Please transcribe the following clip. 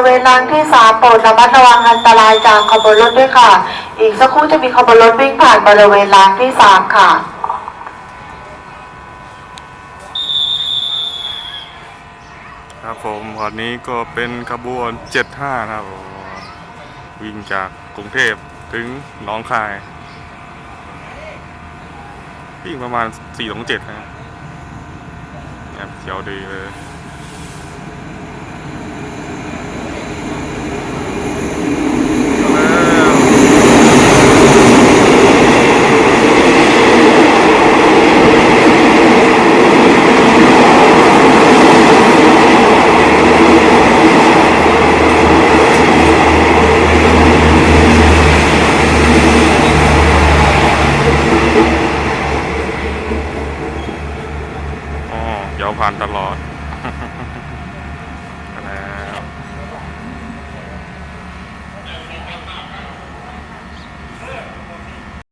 ริเวณรางที่สามโปรดระมัดระวังอันตรายจากขบวนรถด้วยค่ะ อีกสักครู่จะมีขบวนรถวิ่งผ่านบริเวณรางที่สามค่ะครับผมวันนี้ก็เป็นขบวน 75 นะครับวิ่งจากกรุงเทพถึงหนองคาย วิ่งประมาณ 4-7 นะครับเขียวดีเลย เดี๋ยวผ่านตลอด